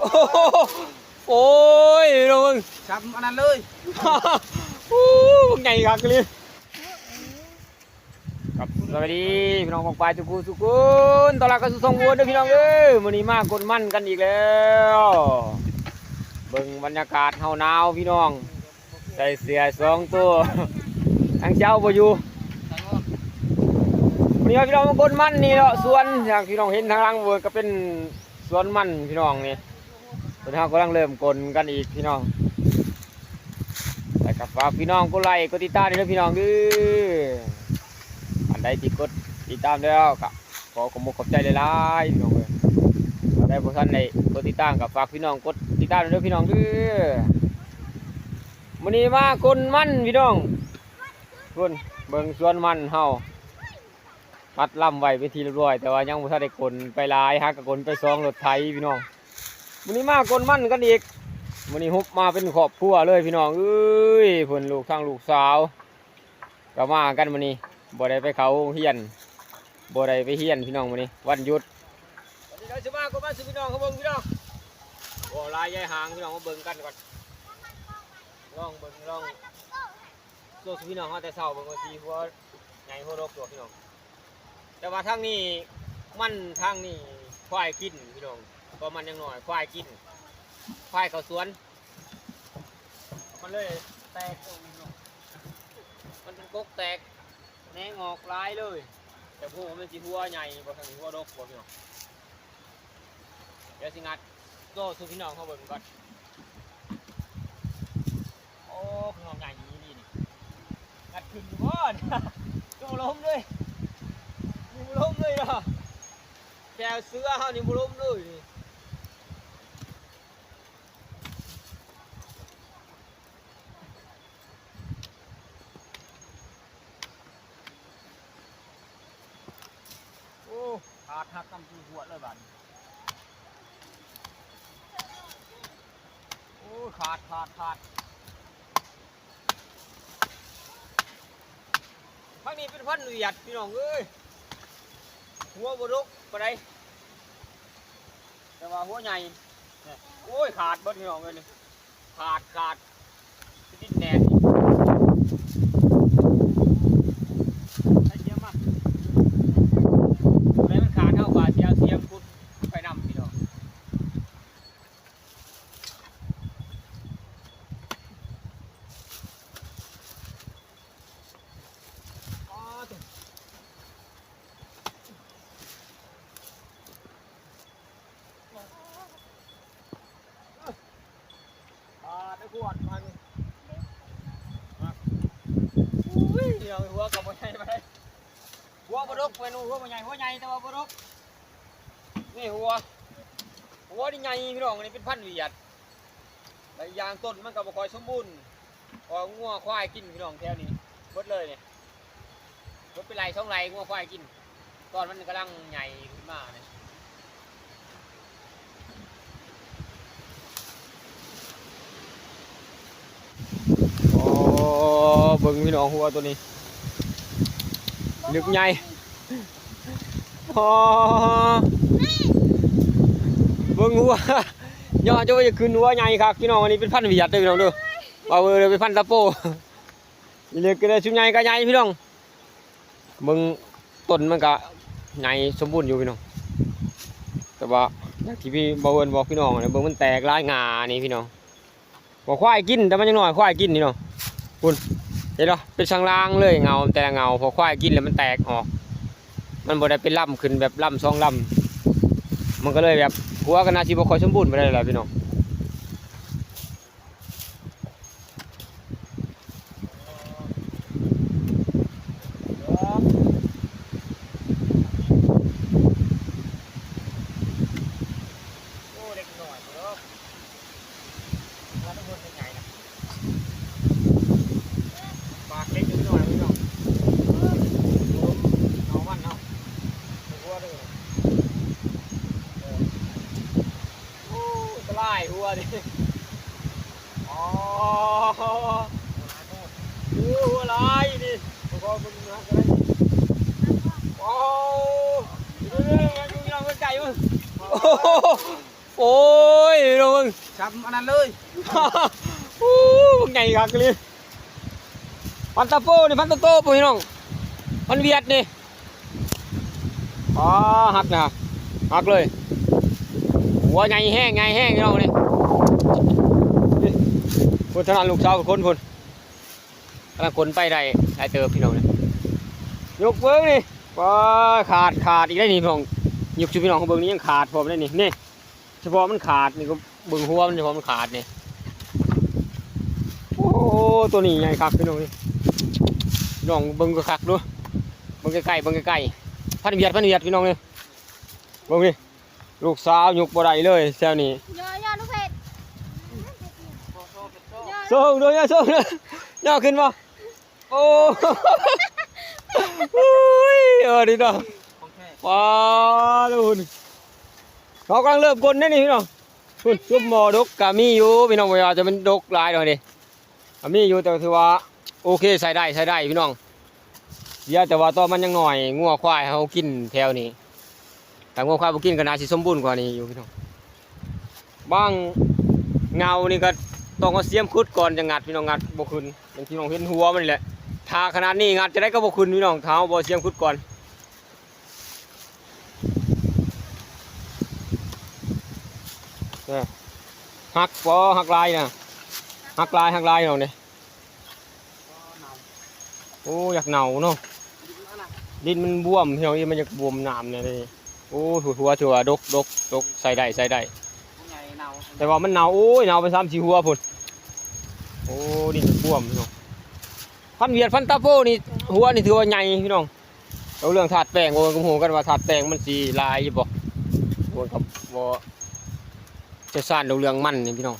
โอ้โหโอ้ยน้องมึงช้ำอันนั้นเลยโอ้ไงครับเลยครับสวัสดีพี่น้องของปลายทุกคนทุกคนตอนแรกก็สุทรงวัวเด้วยพี่น้องเอ้ยมื้อนี้มากดมั่นกันอีกแล้วเบิ่งบรรยากาศเฮาหนาวพี่น้อง ใส่เสื้อสองตัวทั้งเจ้าบ่อยู่วันนี้พี่น้องมากดมั่นนี่เนาะสวนอย่างพี่น้องเห็นทางหล่างเวิร์ก็เป็นสวนมันพี่น้องนี่ตอ นนี้เรากำลังเริ่มกลนกันอีกพี่น้องแต่กับฝากพี่น้องกดไลค์กดติดตามด้วยนะพี่น้องเด้ออันใดที่กดติดตามแล้วก็ขอขอบคุณขอบใจหลายๆพี่น้องเอ้ยได้พวกท่านในกดติดตามกับฝากพี่น้องกดติดตามด้วยพี่น้องเด้อมื้อนี้มาคนมันพี่น้องคนเบิ่งสวนมันเฮามัดล่ำไว้เป็นทีเรียบร้อยแต่ว่ายังบ่ทันได้กลไปหลายฮักก็กลไปสองรถไถพี่น้อง มื้อนี้มาคนมั่นกันอีกวันนี้ฮุบมาเป็นครอบครัวเลยพี่น้องเอ้ยเพิ่นลูกทั้งลูกสาวก็มากันวันนี้บ่ได้ไปเขาเฮียนบ่ได้ไปเฮียนพี่น้องวันนี้วันหยุดวันนี้เราจะมาก็มาสิพี่น้องเขาเบิ่งพี่น้องโอ้ลายยายหางพี่น้องมาเบิ่งกันก่อนลองเบิ่งลองโซ่พี่น้องเขาแต่เช้าเบิ่งว่าสีหัวใหญ่หัวรกตัวพี่น้องแต่ว่าทางนี้มันทางนี้ควายกินพี่น้อง ก็มันยังหน่อยควายกินควายเขาสวน มันเลยแตกตรงนี้เนาะมันเป็นกกแตกแหนงออกลายเลย แต่พวกมันสิหัวใหญ่บ่ทางหัวดกบ่พี่น้องเดี๋ยวสิงัดโซ่สู่พี่น้องเขาเบิ่งก่อนโอ้ข้างอใหญ่นี้นี่นี่งัดขึ้นอยู่บ่เนี่ยจะบ่ล้มเลยนี่บ่ล้มเลยเนาะแกวเสื้อเฮานี่บ่ล้มเลยนี่ โอ้ขาดหักกำจูหัวเลยบัดนี้โอ้ขาดขาดขาดพักนี้เป็นพันธุ์เหยียดพี่น้องเอ้ยหัวบรุกไปะไดแต่ว่าหัวใหญ่โอ้ยขาดบดพี่น้องเลยขาดขาดติดแน่นไอ้เยี่ยมมาก แม่มันขาดเท่ากว่าเสียเสียมกุดไปนำพี่น้องอ๋อตัวอ่าได้ขวดมันมาอุ้ย เดี๋ยวหัวกับหัวใหญ่ไปได้หัวบรกเป็นหัวมันใหญ่หัวใหญ่แต่ว่าบรกนี่หัว หัวนี่ใหญ่พี่น้องอันนี้เป็นพันธุ์เวียดแต่ยางต้นมันก็บ่ค่อยสมบูรณ์พองัวควายกินพี่น้องแถวนี้หมดเลยเนี่ยหมดเป็นไรสองไรงัวควายกิน ตอนมันกำลังใหญ่ขึ้นมาเนี่ยโอ้เบิ่งพี่น้องหัวตัวนี้ลึกใหญ่พอเบิ่งหัวย่อจะว่าจะขึ้นหัวใหญ่ครับพี่น้องอันนี้เป็นพันธุ์วียดเด้อพี่น้องเด้อว่าเออเป็นพันธุ์ตะโปนี่เลยก็ได้ชุดใหญ่ก็ใหญ่พี่น้องเบิ่งต้นมันก็ใหญ่สมบูรณ์อยู่พี่น้องแต่ว่าอย่างที่พี่บ่าวเอิญบอกพี่น้องเนี่ยเบิ่งมันแตกลายงานี่พี่น้องบ่ควายกินแต่มันยังหน้อยควายกินนี่เนาะคุณ เห็นเนาะเป็นช่างล่างเลยเงาแต่ละเงาพอควายกินแล้วมันแตกออก มันบ่ได้เป็นล่ำขึ้นแบบล่ำสองล่ำมันก็เลยแบบหัวก็น่าสิบ่ค่อยสมบูรณ์ไปได้แล้วพี่น้องโอ้เด็กหน่อยเด้อมาทุกคนเป็นไงนะ ปากเล็กนิดหน่อยพี่น้องเอามันเอาหัวด้วยเออโอ้ตะไลายหัวดิอ๋อ ดูหัวลายนี่พอมึงนะกันโอ้ยมึงยังมันไก่มึงโอ้โหโอ้ยน้องมึงจำอันนั้นเลยโอ้ไงคักเลยพันตาโปนี่พันตาโตปุพี่น้องมันเวียดนี่อ๋อหักนะหักเลยหัวไงแห้งไงแห้งน้องนี่นี่คนทำงานลูกสาวกับคนคน กำลังคนไปได้ได้เติบพี่น้องนี่ยกเบิ้งนี่ว้าขาดขาดอีกได้นี่พี่น้องยกชูพี่น้องของเบิ้งนี่ยังขาดพอไม่ได้นี่นี่เฉพาะมันขาดนี่ก็เบิ้งหัวมันเฉพาะมันขาดนี่โอ้ตัวนี้ใหญ่คักพี่น้องนี่น้องเบิ่งก็คักด้วยเบิ่งใกล้ๆเบิ่งใกล้ๆพันเวียดพันเวียดพี่น้องนี่เบิ่งนี่ลูกสาวยุกบ่ได้เลยแซวนี้ย่อย่อลูกเพชรย่อส่งด้วยย่าส่งด้วยย่าขึ้นบ่ โอ้โอ้ยเออดีดอกของแท้ว้าลูกเขากำลังเริ่มกลนนี่นี่พี่น้องคุณซุปหมอดกกะมีอยู่พี่น้องเวลาจะเป็นดกหลายดอกนี่กะมีอยู่แต่ถือว่าโอเคใส่ได้ใส่ได้พี่น้องเดี๋ยวแต่ว่าตอนมันยังหน่อยงัวควายเขากินแถวนี้แต่งัวควายบ่กินก็น่าสิสมบูรณ์กว่านี้อยู่พี่น้องบางเงานี่ก็ต้องเอาเสียมขุดก่อนจะงัดพี่น้องงัดบ่ขึ้นอย่างที่น้องเห็นหัวมันนี่แหละ ถ้าขนาดนี้งัดจะได้ก็บ่ขึ้นพี่น้องเท้าบ่เสียมขุดก่อนหักปอหักลายนะหักลายหักลายเนาะเนี่ยโอ้อยากเหนาเนาะดินมันบวมเหี่ยวนี่มันอยากบวมน้ำเนี่ยเลยโอ้หัวหัวถั่วดกดกดกใส่ได้ใส่ได้แต่ว่ามันเหนาโอ้ยเหนาไปซ้ำสีหัวพุ่นโอ้ดินบวมพี่น้อง พันเวียดพันตาโปนี่หัวนี่ถือว่าใหญ่พี่น้องเอาเรื่องถาดแป้งโอ้กูโหกันว่าถาดแป้งมันสีลายอยู่บ่โอ้ยกับบ่จะซ่านเอาเรื่องมันนี่พี่น้อง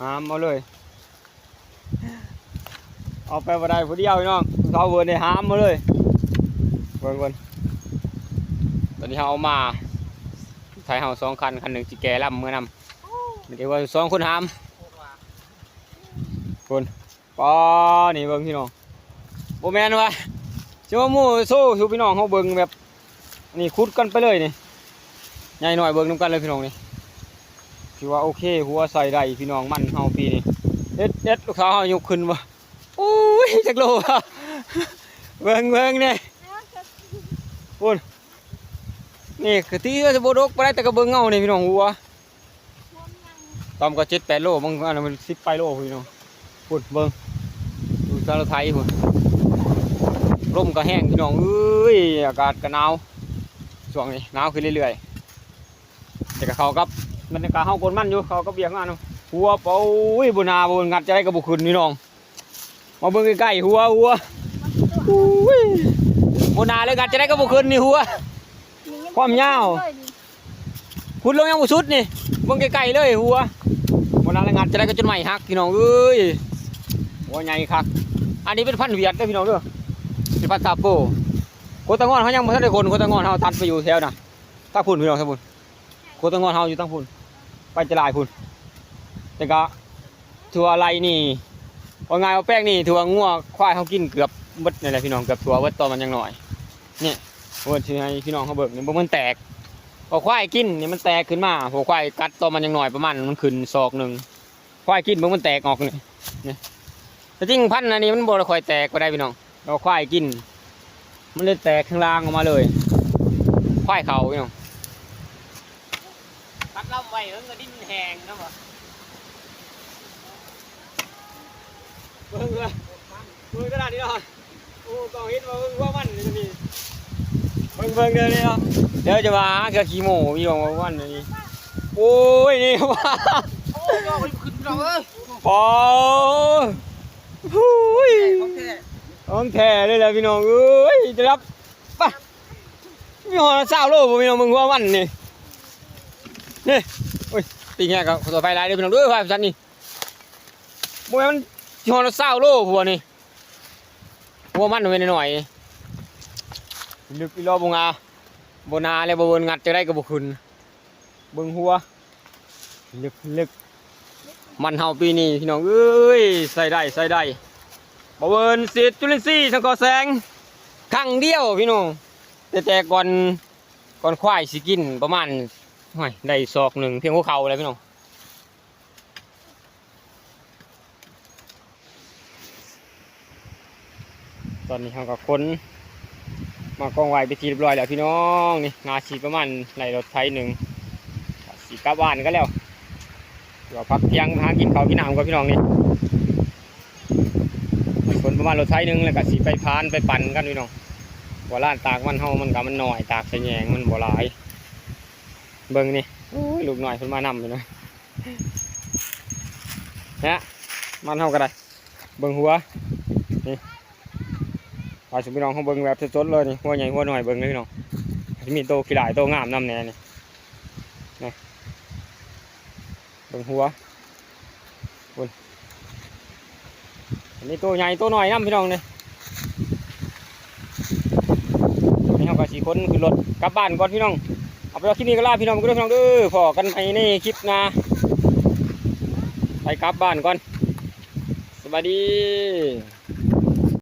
หามเอาเลย เอาไปบ่ได้ผู้เดียวพี่น้องเขาเวิร์นในหามมาเลยเวิร์นเวิร์นตอนนี้เขาเอามาไทยเขาสองคันคันหนึ่งจีแกลำเมื่อนำไม่ได้ว่าสองคนหาม คนปอนี่เบิ่งพี่น้องโบแมนวะเจ้าหมูโซ่ชูพี่น้องเขาเบิ่งแบบนี่คุดกันไปเลยนี่ใหญ่หน่อยเบิ่งน้ำกันเลยพี่น้องนี่ถือว่าโอเคหัวใส่ได้พี่น้องมันเฮาปีนี้เด็ดเด็ดลูกสาวเฮายกขึ้นมาโอ้ยจักโลอะเบิ่งเบิ่งเนี่ยปุ่นนี่คือที่จะโบดกบ่ได้แต่ก็เบิ่งเงาเนี่ยพี่น้องหัวตอมก็7 8โลบางอันนั้นมัน10ไปโลพี่น้อง ปุ่นเบิ่งดูสารไทยพุ่นลมก็แห้งพี่น้องเอ้ยอากาศก็หนาวช่วงนี้หนาวขึ้นเรื่อยๆแต่ก็เขากับมันก็เฮากนมันอยู่เขาก็เบียงมานะหัวเป่าอุ้ยบนาบนงัดใจกับบุคืนนี่น้องมาเบิ่งใกล้ๆหัวหัวอุ้ยบนาเลยงัดใจกับบุคืนนี่หัวความยาวคุณลงยังบุสุดนี่เบิ่งใกล้ๆเลยหัวบนาเลยงัดใจก็จนใหม่ฮักพี่น้องเอ้ย หัวใหญ่คัก อันนี้เป็นพันเวียดเด้พี่น้องเด้อเป็นพันธุ์ตาโปโคตรงอนเขายังบ่ทันได้คนโคตรงอนเขาตัดไปอยู่แถวน่ะตาพุ่นพี่น้องตาพุ่นโคตรงอนเฮาอยู่ตั้งพุ่นไปจะลายพุ่นแต่ก็ถั่วอะไรนี่ว่าไงเอาแป้งนี่ถั่วงัวควายเขากินเกือบหมดนี่แหละพี่น้องเกือบถั่วเบิดตอนมันยังหน่อยนี่เวิร์ดที่ให้พี่น้องเขาเบิกเนี่บ่มันแตกพอควายกินเนี่ยมันแตกขึ้นมาพอควายกัดตอนมันยังหน่อยประมาณมันขึ้นศอกหนึ่งควายกินบ่มันแตกออกนี่นี่แต่ จริงพันธุ์อันนี้มันบ่ได้ค่อยแตกก็ได้พี่น้องเราควายกิน มันเลยแตกข้างล่างออกมาเลย ควายเขาพี่น้องตัดลำไว้เอิ้งก็ดิ้นแหงนะบ่เบิ่งเลยเบิ่งกระดาษนี่เนาะโอ้กองเห็นว่าเบิ่งว่ามันนี่ตัวนี้เบิ่งเบิ่งเดี๋ยวนี้เนาะเดี๋ยวจะมาหาเกือขี้โม่มีของว่ามันนี่โอ้ยนี่ว่าโอ้ยเอาไปขึ้นเราเอ้ยปอ หุ้ยของแท้องแท้เลยแหละพี่น้องเอ้ยจะรับไปมีหอสาวโลบ่พี่น้องมึงว่ามันนี่นี่โอ้ยปีแง่ก็ตัวไฟลายเด้อพี่น้องเด้อไฟสันนี่บ่แม่นมันหอสาวโลผัวนี่หัวมันไว้หน่อยลึกอีรอบ่งาบ่นาแล้วบ่เบิ่นงัดจะได้ก็บ่ขึ้นเบิ่งหัวลึกลึก มันเฮาปีนี้พี่น้องเอ้ยใส่ได้ใส่ได้บเวิร์นสีดจุลินทรีย์สังกอแสงครั้งเดียวพี่น้องแต่แต่ก่อนก่อนควายสิกินประมาณห้อยได้ศอกหนึ่งเพียงหัวเข่าเลยพี่น้องตอนนี้เขาก็ค้นมากองไว้ไปทีเรียบร้อยแล้วพี่น้องนี่นาชีประมาณในรถไทยหนึ่งสีกลับบ้านก็แล้ว เดี๋ยวพักเที่ยงหากินเขากินน้ำกับพี่น้องนี่คนประมาณรถไทยหนึ่งแล้วก็สีไปพานไปปั่นกันพี่น้องว่าล้านตากมันเฮามันก็มันหน่อยตากใส่แยงมันบ่หลาย เบิ่งนี่โอ้ยลูกหน่อยเพิ่นมานำอยู่นะเนะมันเฮาก็ได้เบิ่งหัวนี่พาสิพี่น้องเฮาเบิ่งแบบสดๆเลยนี่หัวใหญ่หัวหน้อยเบิ่งเลยพี่น้องมีโตขี้หลายโตงามนำแน่นี่นี่ เบิ่งหัวคุนอันนี้ตัวใหญ่ตัวน้อยนำพี่น้องเลยนี่เราก็สี่คนขึ้นรถกลับบ้านก่อนพี่น้อง เอาไปรอาคลิปนี้ก็ลาพี่น้องไปด้วยพี่น้องเด้อพอกันไปในคลิปนะไปกลับบ้านก่อน สวัสดี